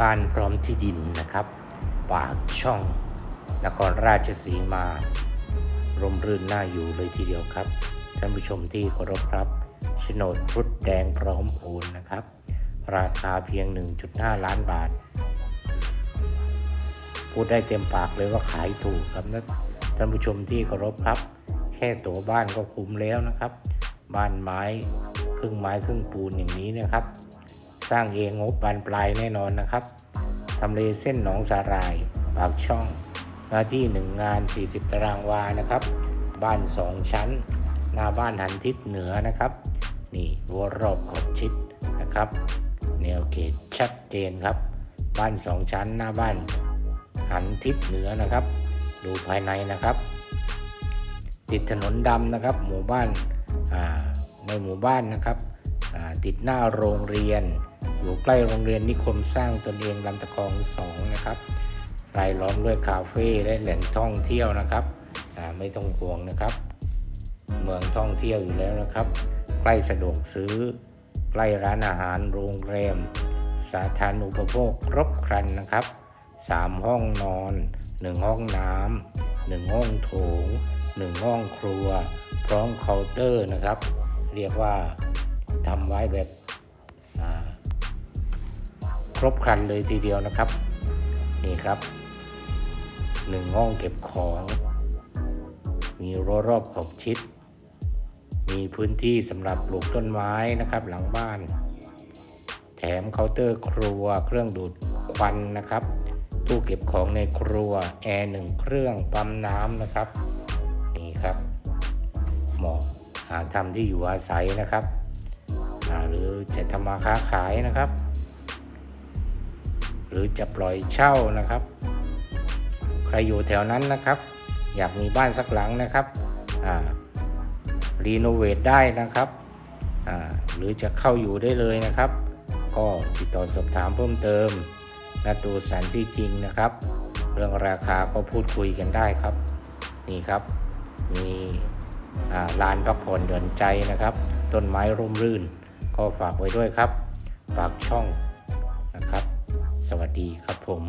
บ้านพร้อมที่ดินนะครับ ปากช่อง นครราชสีมา ร่มรื่นน่าอยู่เลยทีเดียวครับ ท่านผู้ชมที่เคารพครับโฉนดรุดแดงพร้อมโอนนะครับ ราคาเพียง 1.5 ล้านบาท พูดได้เต็มปากเลยว่าขายถูกครับนะท่านผู้ชมที่เคารพครับ แค่ตัวบ้านก็คุ้มแล้วนะครับ บ้านไม้ครึ่งไม้ครึ่งปูนอย่างนี้นะครับ สร้างเองงบบานปลายแน่นอนนะครับทำเลเส้นหนองสาหร่าย ปากช่องหน้าที่หนึ่งงาน 40 ตารางวานะครับ บ้านสองชั้น หน้าบ้านหันทิศเหนือนะครับ นี่รั้วรอบขอบชิดนะครับ แนวเขตชัดเจนครับ บ้านสองชั้น หน้าบ้าน หันทิศเหนือนะครับ ดูภายในนะครับ ติดถนนดำนะครับ หมู่บ้านในหมู่บ้านนะครับติดหน้าโรงเรียน อยู่ใกล้โรงเรียนนิคมสร้างตนเองลำตะคองสองนะครับรายล้อมด้วยคาเฟ่และแหล่งท่องเที่ยวนะครับอ่าไม่ต้องห่วงนะครับ เมืองท่องเที่ยวอยู่แล้วนะครับ ใกล้สะดวกซื้อ ใกล้ร้านอาหารโรงแรม สาธารณูปโภคครบครันนะครับ 3 ห้องนอน 1 ห้องน้ำหนึ่งห้องโถง 1 ห้องครัว พร้อมเคาน์เตอร์นะครับ เรียกว่าทำไว้แบบ รบครันเลยทีเดียวนะครับ นี่ครับ1ห้องเก็บของ มีรั้วรอบขอบชิด มีพื้นที่สำหรับปลูกต้นไม้นะครับ หลังบ้าน แถมเคาน์เตอร์ครัว เครื่องดูดควันนะครับ ตู้เก็บของในครัว แอร์หนึ่งเครื่องปั๊มน้ำนะครับ นี่ครับ เหมาะหาทำที่อยู่อาศัยนะครับ หรือจะทำมาค้าขายนะครับ หรือจะปล่อยเช่านะครับ ใครอยู่แถวนั้นนะครับ อยากมีบ้านสักหลังนะครับรีโนเวทได้นะครับ หรือจะเข้าอยู่ได้เลยนะครับ ก็ติดต่อสอบถามเพิ่มเติมนัดดูสถานที่จริงนะครับ เรื่องราคาก็พูดคุยกันได้ครับ นี่ครับ มีลานพักผ่อนหย่อนใจนะครับ ต้นไม้ร่มรื่น ก็ฝากไว้ด้วยครับ ฝากช่องนะครับ วัสดีครับผม